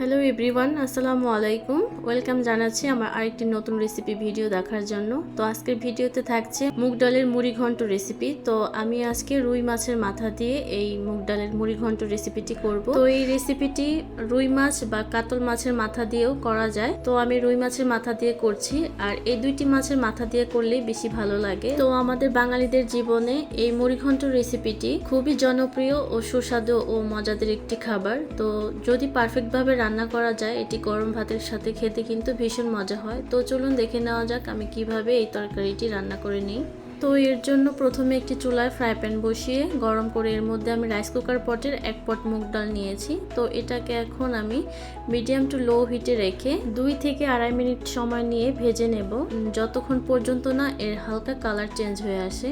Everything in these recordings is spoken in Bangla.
হ্যালো এভরিওয়ান, আসসালামু আলাইকুম। ওয়েলকাম জানাচ্ছি আমার আরেকটি নতুন রেসিপি ভিডিও দেখার জন্য। তো আজকের ভিডিওতে থাকছে মুগ ডালের মুড়ি ঘন্ট রেসিপি। তো আমি আজকে রুই মাছের মাথা দিয়ে এই মুগ ডালের মুড়ি ঘন্ট রেসিপিটি করব। তো এই রেসিপিটি রুই মাছ বা কাতল মাছের মাথা দিয়েও করা যায়। তো আমি রুই মাছের মাথা দিয়ে করছি। আর এই দুইটি মাছের মাথা দিয়ে করলেই বেশি ভালো লাগে। তো আমাদের বাঙালিদের জীবনে এই মুড়ি ঘন্ট রেসিপিটি খুবই জনপ্রিয় ও সুস্বাদু ও মজাদের একটি খাবার। তো যদি পারফেক্টভাবে রান্না করা যায়, এটি গরম ভাতের সাথে খেতে কিন্তু ভীষণ মজা হয়। তো চলুন দেখে নেওয়া যাক আমি কীভাবে এই তরকারিটি রান্না করে নিই। তো এর জন্য প্রথমে একটি চুলায় ফ্রাই প্যান বসিয়ে গরম করে এর মধ্যে আমি রাইস কুকার পটের এক পট মুগ ডাল নিয়েছি। তো এটাকে এখন আমি মিডিয়াম টু লো হিটে রেখে দুই থেকে আড়াই মিনিট সময় নিয়ে ভেজে নেব। যতক্ষণ পর্যন্ত না এর হালকা কালার চেঞ্জ হয়ে আসে।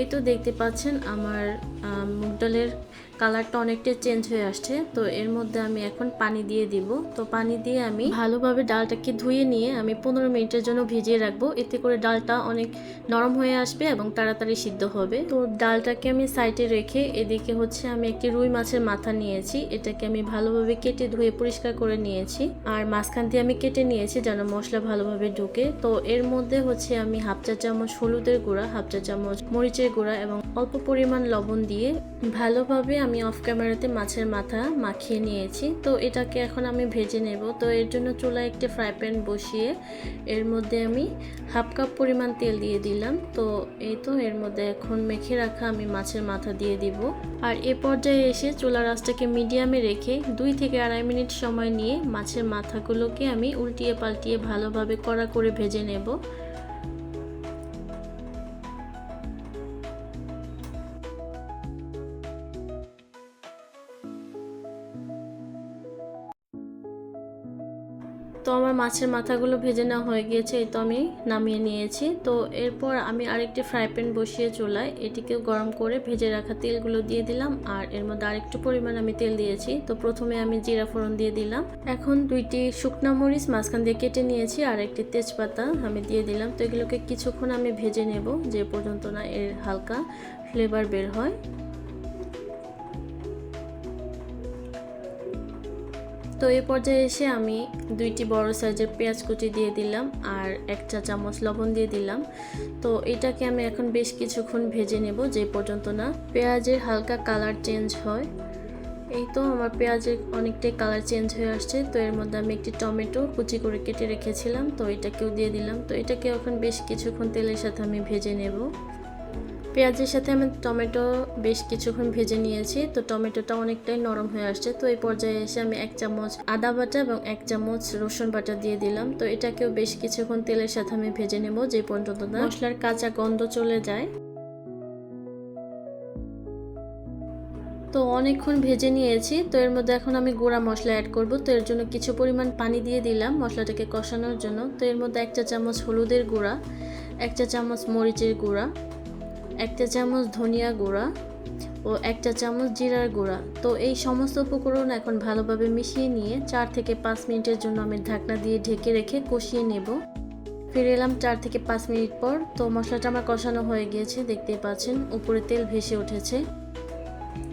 এই তো দেখতে পাচ্ছেন আমার মুগ ডালের কালারটা অনেকটা চেঞ্জ হয়ে আসছে। তো এর মধ্যে আমি এখন পানি দিয়ে দিব। তো পানি দিয়ে আমি ভালোভাবে ডালটাকে ধুয়ে নিয়ে আমি পনেরো মিনিটের জন্য ভিজিয়ে রাখব। এতে করে ডালটা অনেক নরম হয়ে আসবে এবং তাড়াতাড়ি সিদ্ধ হবে। তো ডালটাকে আমি সাইডে রেখে এদিকে হচ্ছে আমি একটি রুই মাছের মাথা নিয়েছি। এটাকে আমি ভালোভাবে কেটে ধুয়ে পরিষ্কার করে নিয়েছি। আর মাঝখান দিয়ে আমি কেটে নিয়েছি যেন মশলা ভালোভাবে ঢুকে। তো এর মধ্যে হচ্ছে আমি হাফ চা চামচ হলুদের গুঁড়া, হাফ চা চামচ মরিচের গুঁড়া এবং অল্প পরিমাণ লবণ দিয়ে ভালোভাবে আমি অফ ক্যামেরাতে মাছের মাথা মাখিয়ে নিয়েছি। তো এটাকে এখন আমি ভেজে নেব। তো এর জন্য চুলায় একটি ফ্রাই প্যান বসিয়ে এর মধ্যে আমি হাফ কাপ পরিমাণ তেল দিয়ে দিলাম। তো এই তো এর মধ্যে এখন মেখে রাখা আমি মাছের মাথা দিয়ে দিব। আর এ পর্যায়ে এসে চুলার আঁচটাকে মিডিয়ামে রেখে দুই থেকে আড়াই মিনিট সময় নিয়ে মাছের মাথাগুলোকে আমি উল্টিয়ে পাল্টিয়ে ভালোভাবে কড়া করে ভেজে নেব। তো আমার মাছের মাথাগুলো ভেজে নেওয়া হয়ে গিয়েছে, এই তো আমি নামিয়ে নিয়েছি। তো এরপর আমি আরেকটি ফ্রাই প্যান বসিয়ে চুলায় এটিকে গরম করে ভেজে রাখা তেলগুলো দিয়ে দিলাম আর এর মধ্যে আরেকটু পরিমাণ আমি তেল দিয়েছি। তো প্রথমে আমি জিরা ফোড়ন দিয়ে দিলাম। এখন দুইটি শুকনা মরিচ মাঝখান দিয়ে কেটে নিয়েছি আর একটি তেজপাতা আমি দিয়ে দিলাম। তো এগুলোকে কিছুক্ষণ আমি ভেজে নেব, যে পর্যন্ত না এর হালকা ফ্লেভার বের হয়। তো এই পর্যায়ে এসে আমি দুইটি বড় সাইজের পেঁয়াজ কুচি দিয়ে দিলাম আর এক চা চামচ লবণ দিয়ে দিলাম। তো এটাকে আমি এখন বেশ কিছুক্ষণ ভেজে নেব, যে পর্যন্ত না পেঁয়াজের হালকা কালার চেঞ্জ হয়। এই তো আমার পেঁয়াজের অনেকটাই কালার চেঞ্জ হয়ে আসছে। তো এর মধ্যে আমি একটি টমেটো কুচি করে কেটে রেখেছিলাম, তো এটাকেও দিয়ে দিলাম। তো এটাকে এখন বেশ কিছুক্ষণ তেলের সাথে আমি ভেজে নেব। পেঁয়াজের সাথে আমি টমেটো বেশ কিছুক্ষণ ভেজে নিয়েছি। তো টমেটোটা অনেকটাই নরম হয়ে আসছে। তো এই পর্যায়ে এসে আমি এক চামচ আদা বাটা এবং এক চামচ রসুন বাটা দিয়ে দিলাম। তো এটাকেও বেশ কিছুক্ষণ তেলের সাথে আমি ভেজে নেব যে পর্যন্ত না মশলার কাঁচা গন্ধ চলে যায়। তো অনেকক্ষণ ভেজে নিয়েছি। তো এর মধ্যে এখন আমি গুঁড়া মশলা অ্যাড করব। তো এর জন্য কিছু পরিমাণ পানি দিয়ে দিলাম মশলাটাকে কষানোর জন্য। তো এর মধ্যে এক চা চামচ হলুদের গুঁড়া, এক চা চামচ মরিচের গুঁড়া একটা চামচ ধনিয়া গুঁড়া ও একটা চামচ জিরার গুঁড়া। তো এই সমস্ত উপকরণ এখন ভালোভাবে মিশিয়ে নিয়ে চার থেকে পাঁচ মিনিটের জন্য আমি ঢাকনা দিয়ে ঢেকে রেখে কষিয়ে নেব। ফিরে এলাম চার থেকে পাঁচ মিনিট পর। তো মশলাটা আমার কষানো হয়ে গিয়েছে, দেখতেই পাচ্ছেন, উপরে তেল ভেসে উঠেছে।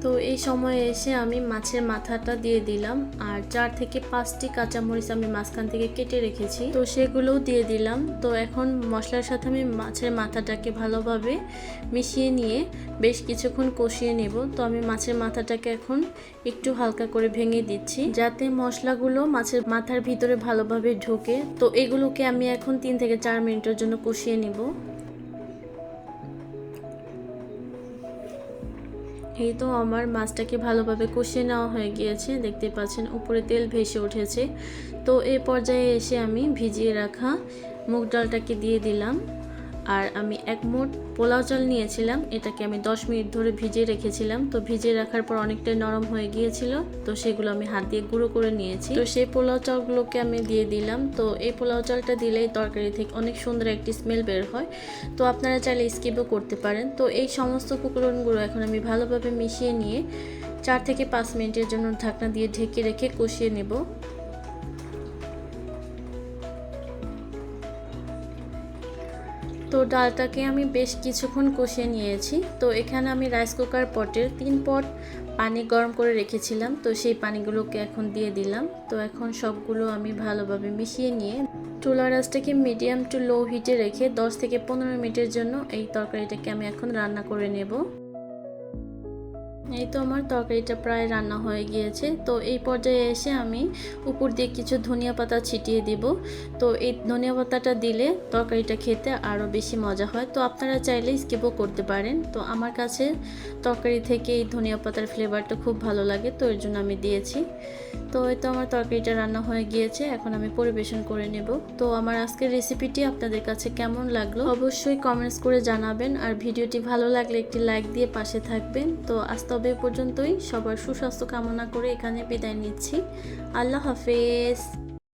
তো এই সময়ে এসে আমি মাছের মাথাটা দিয়ে দিলাম আর চার থেকে পাঁচটি কাঁচামরিচ আমি মাঝখান থেকে কেটে রেখেছি। তো সেগুলোও দিয়ে দিলাম। তো এখন মশলার সাথে আমি মাছের মাথাটাকে ভালোভাবে মিশিয়ে নিয়ে বেশ কিছুক্ষণ কষিয়ে নেব। তো আমি মাছের মাথাটাকে এখন একটু হালকা করে ভেঙে দিচ্ছি যাতে মশলাগুলো মাছের মাথার ভিতরে ভালোভাবে ঢোকে। তো এগুলোকে আমি এখন তিন থেকে চার মিনিটের জন্য কষিয়ে নিব। এই তো আমার মাছটাকে ভালোভাবে কষে নেওয়া হয়ে গিয়েছে। দেখতে পাচ্ছেন, উপরে তেল ভেসে উঠেছে। তো এ পর্যায়ে এসে আমি ভিজিয়ে রাখা মুগ ডালটাকে দিয়ে দিলাম। আর আমি এক মোট পোলাও চাল নিয়েছিলাম। এটাকে আমি 10 মিনিট ধরে ভিজিয়ে রেখেছিলাম। তো ভিজিয়ে রাখার পর অনেকটাই নরম হয়ে গিয়েছিল। তো সেগুলো আমি হাত দিয়ে গুঁড়ো করে নিয়েছি। তো সেই পোলাও চালগুলোকে আমি দিয়ে দিলাম। তো এই পোলাও চালটা দিলেই তরকারি থেকে অনেক সুন্দর একটি স্মেল বের হয়। তো আপনারা চাইলে স্কিপও করতে পারেন। তো এই সমস্ত উপকরণগুলো এখন আমি ভালোভাবে মিশিয়ে নিয়ে চার থেকে পাঁচ মিনিটের জন্য ঢাকনা দিয়ে ঢেকে রেখে কষিয়ে নেব। তো ডালটাকে আমি বেশ কিছুক্ষণ কষিয়ে নিয়েছি। তো এখানে আমি রাইস কুকার পটের তিন পট পানি গরম করে রেখেছিলাম। তো সেই পানিগুলোকে এখন দিয়ে দিলাম। তো এখন সবগুলো আমি ভালোভাবে মিশিয়ে নিয়ে চুলা আঁচটাকে মিডিয়াম টু লো হিটে রেখে 10 থেকে পনেরো মিনিটের জন্য এই তরকারিটাকে আমি এখন রান্না করে নেব। এই তো আমার তরকারিটা প্রায় রান্না হয়ে গিয়েছে। তো এই পর্যায়ে এসে আমি উপর দিয়ে কিছু ধনিয়া পাতা ছিটিয়ে দিব। তো এই ধনিয়া পাতাটা দিলে তরকারিটা খেতে আরও বেশি মজা হয়। তো আপনারা চাইলে স্কিপও করতে পারেন। তো আমার কাছে তরকারি থেকে এই ধনিয়া পাতার ফ্লেভারটা খুব ভালো লাগে, তো এর জন্য আমি দিয়েছি। তো এই তো আমার তরকারিটা রান্না হয়ে গিয়েছে, এখন আমি পরিবেশন করে নেব। তো আমার আজকের রেসিপিটি আপনাদের কাছে কেমন লাগল অবশ্যই কমেন্টস করে জানাবেন। আর ভিডিওটি ভালো লাগলে একটি লাইক দিয়ে পাশে থাকবেন। তো আজ তবে পর্যন্তই। সবার সুস্বাস্থ্য কামনা করে এখানে বিদায় নিচ্ছি। আল্লাহ হাফেজ।